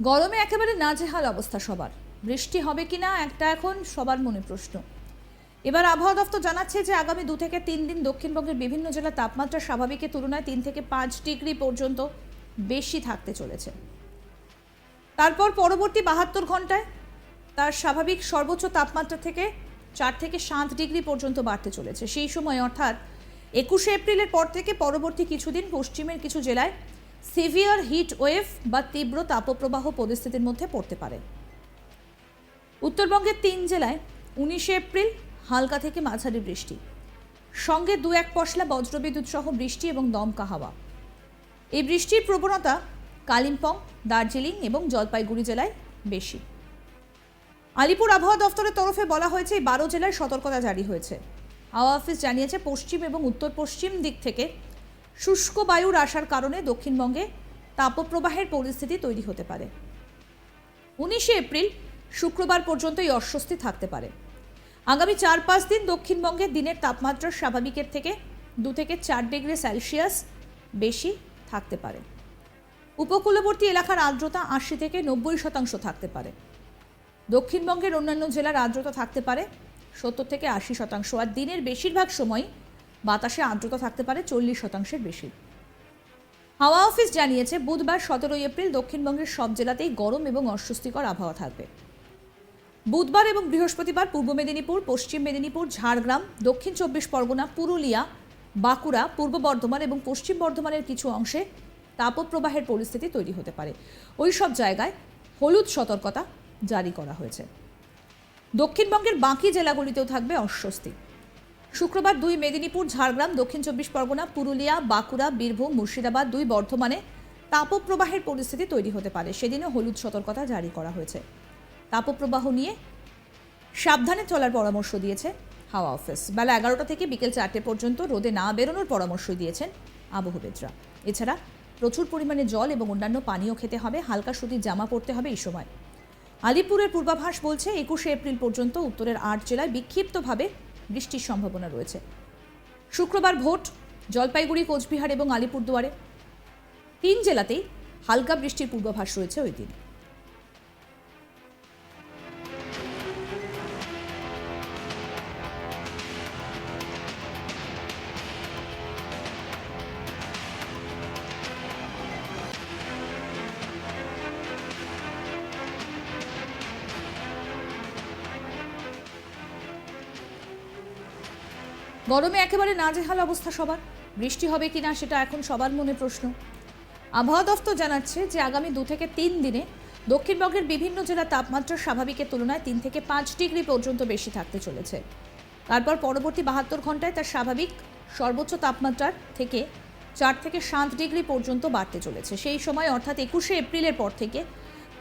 গরমে একেবারে নাজেহাল অবস্থা সবার। বৃষ্টি হবে কিনা একটা এখন সবার মনে প্রশ্ন। এবার আবহাওয়া দপ্তর জানাচ্ছে যে আগামী দু থেকে তিন দিন দক্ষিণবঙ্গের বিভিন্ন জেলার তাপমাত্রা স্বাভাবিকের তুলনায় তিন থেকে পাঁচ ডিগ্রি পর্যন্ত বেশি থাকতে চলেছে। তারপর পরবর্তী বাহাত্তর ঘন্টায় তার স্বাভাবিক সর্বোচ্চ তাপমাত্রা থেকে চার থেকে সাত ডিগ্রি পর্যন্ত বাড়তে চলেছে। সেই সময় অর্থাৎ একুশে এপ্রিলের পর থেকে পরবর্তী কিছুদিন পশ্চিমের কিছু জেলায় সিভিয়ার হিট ওয়েভ বা তীব্র তাপপ্রবাহ পরিস্থিতির মধ্যে পড়তে পারে। উত্তরবঙ্গের তিন জেলায় উনিশে এপ্রিল হালকা থেকে মাঝারি বৃষ্টি। সঙ্গে দু এক পশলা বজ্রবিদ্যুৎ সহ বৃষ্টি এবং দমকা হাওয়া। এই বৃষ্টির প্রবণতা কালিম্পং, দার্জিলিং এবং জলপাইগুড়ি জেলায় বেশি। আলিপুর আবহাওয়া দফতরের তরফে বলা হয়েছে, এই বারো জেলায় সতর্কতা জারি হয়েছে। হাওয়া অফিস জানিয়েছে, পশ্চিম এবং উত্তর পশ্চিম দিক থেকে শুষ্ক বায়ুর আসার কারণে দক্ষিণবঙ্গে তাপপ্রবাহের পরিস্থিতি তৈরি হতে পারে। উনিশে এপ্রিল, শুক্রবার পর্যন্ত এই অস্বস্তি থাকতে পারে। আগামী চার পাঁচ দিন দক্ষিণবঙ্গে দিনের তাপমাত্রা স্বাভাবিকের থেকে দু থেকে চার ডিগ্রি সেলসিয়াস বেশি থাকতে পারে। উপকূলবর্তী এলাকার আর্দ্রতা আশি থেকে নব্বই শতাংশ থাকতে পারে। দক্ষিণবঙ্গের অন্যান্য জেলার আর্দ্রতা থাকতে পারে সত্তর থেকে আশি শতাংশ, আর দিনের বেশিরভাগ সময় বাতাসে আর্দ্রতা থাকতে পারে চল্লিশ শতাংশের বেশি। হাওয়া অফিস জানিয়েছে, বুধবার সতেরোই এপ্রিল দক্ষিণবঙ্গের সব জেলাতেই গরম এবং অস্বস্তিকর আবহাওয়া থাকবে। বুধবার এবং বৃহস্পতিবার পূর্ব মেদিনীপুর, পশ্চিম মেদিনীপুর, ঝাড়গ্রাম, দক্ষিণ চব্বিশ পরগনা, পুরুলিয়া, বাঁকুড়া, পূর্ব বর্ধমান এবং পশ্চিম বর্ধমানের কিছু অংশে তাপপ্রবাহের পরিস্থিতি তৈরি হতে পারে। ওই সব জায়গায় হলুদ সতর্কতা জারি করা হয়েছে। দক্ষিণবঙ্গের বাকি জেলাগুলিতেও থাকবে অস্বস্তি। শুক্রবার দুই মেদিনীপুর, ঝাড়গ্রাম, দক্ষিণ চব্বিশ পরগনা, পুরুলিয়া, বাঁকুড়া, বীরভূম, মুর্শিদাবাদ দুই বর্ধমানে তাপপ্রবাহের পরিস্থিতি তৈরি হতে পারে। সেদিনও হলুদ সতর্কতা জারি করা হয়েছে। তাপপ্রবাহ নিয়ে সাবধানে চলার পরামর্শ দিয়েছে হাওয়া অফিস। বেলা এগারোটা থেকে বিকেল চারটে পর্যন্ত রোদে না বেরোনোর পরামর্শ দিয়েছেন আবহবিদরা। এছাড়া প্রচুর পরিমাণে জল এবং অন্যান্য পানীয় খেতে হবে, হালকা সুতির জামা পরতে হবে এই সময়। আলিপুরের পূর্বাভাস বলছে, একুশে এপ্রিল পর্যন্ত উত্তরের আট জেলায় বিক্ষিপ্তভাবে বৃষ্টির সম্ভাবনা রয়েছে। শুক্রবার ভোট, জলপাইগুড়ি, কোচবিহার এবং আলিপুরদুয়ারে। তিন জেলাতেই হালকা বৃষ্টির পূর্বাভাস রয়েছে ওই দিন। গরমে একেবারে নাজেহাল অবস্থা সবার। বৃষ্টি হবে কিনা সেটা এখন সবার মনে প্রশ্ন। আবহাওয়া দফতর জানাচ্ছে যে আগামী দু থেকে তিন দিনে দক্ষিণবঙ্গের বিভিন্ন জেলার তাপমাত্রা স্বাভাবিকের তুলনায় তিন থেকে পাঁচ ডিগ্রি পর্যন্ত বেশি থাকতে চলেছে। তারপর পরবর্তী বাহাত্তর ঘন্টায় তার স্বাভাবিক সর্বোচ্চ তাপমাত্রার থেকে চার থেকে সাত ডিগ্রি পর্যন্ত বাড়তে চলেছে। সেই সময় অর্থাৎ একুশে এপ্রিলের পর থেকে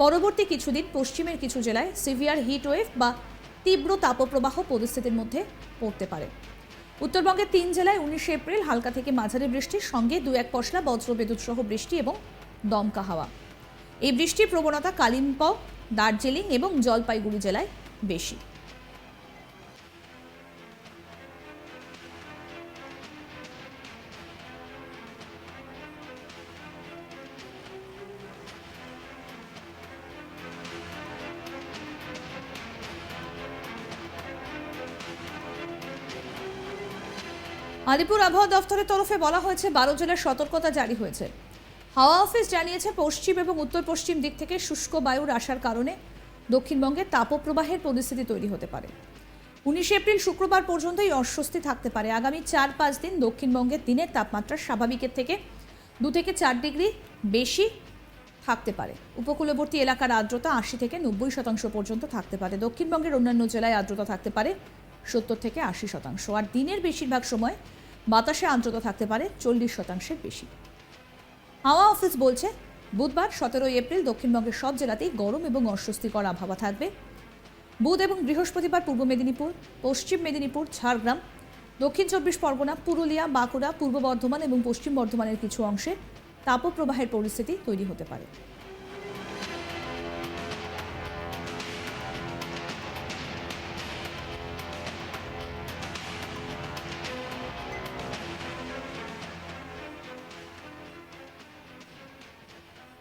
পরবর্তী কিছুদিন পশ্চিমের কিছু জেলায় সিভিয়ার হিট ওয়েভ বা তীব্র তাপপ্রবাহ পরিস্থিতির মধ্যে পড়তে পারে। উত্তরবঙ্গের তিন জেলায় উনিশে এপ্রিল, হালকা থেকে মাঝারি বৃষ্টির সঙ্গে দু এক পশলা বজ্রবিদ্যুৎ সহ বৃষ্টি এবং দমকা হাওয়া। এই বৃষ্টির প্রবণতা কালিম্পং, দার্জিলিং এবং জলপাইগুড়ি জেলায় বেশি। আলিপুর আবহাওয়া দফতরের তরফে বলা হয়েছে, বারো জেলার সতর্কতা জারি হয়েছে। হাওয়া অফিস জানিয়েছে, পশ্চিম এবং উত্তর পশ্চিম দিক থেকে শুষ্ক বায়ুর আসার কারণে দক্ষিণবঙ্গে তাপপ্রবাহের পরিস্থিতি তৈরি হতে পারে। উনিশে এপ্রিল শুক্রবার পর্যন্ত এই অস্বস্তি থাকতে পারে। আগামী চার পাঁচ দিন দক্ষিণবঙ্গের দিনের তাপমাত্রা স্বাভাবিকের থেকে দু থেকে চার ডিগ্রি বেশি থাকতে পারে। উপকূলবর্তী এলাকার আর্দ্রতা আশি থেকে নব্বই শতাংশ পর্যন্ত থাকতে পারে। দক্ষিণবঙ্গের অন্যান্য জেলায় আর্দ্রতা থাকতে পারে সত্তর থেকে আশি শতাংশ। আর দিনের বেশিরভাগ সময় বাতাসে আর্দ্রতা থাকতে পারে চল্লিশ শতাংশের বেশি। হাওয়া অফিস বলছে, বুধবার সতেরোই এপ্রিল দক্ষিণবঙ্গের সব জেলাতেই গরম এবং অস্বস্তিকর আবহাওয়া থাকবে। বুধ এবং বৃহস্পতিবার পূর্ব মেদিনীপুর, পশ্চিম মেদিনীপুর, ঝাড়গ্রাম, দক্ষিণ চব্বিশ পরগনা, পুরুলিয়া, বাঁকুড়া, পূর্ব বর্ধমান এবং পশ্চিম বর্ধমানের কিছু অংশে তাপপ্রবাহের পরিস্থিতি তৈরি হতে পারে।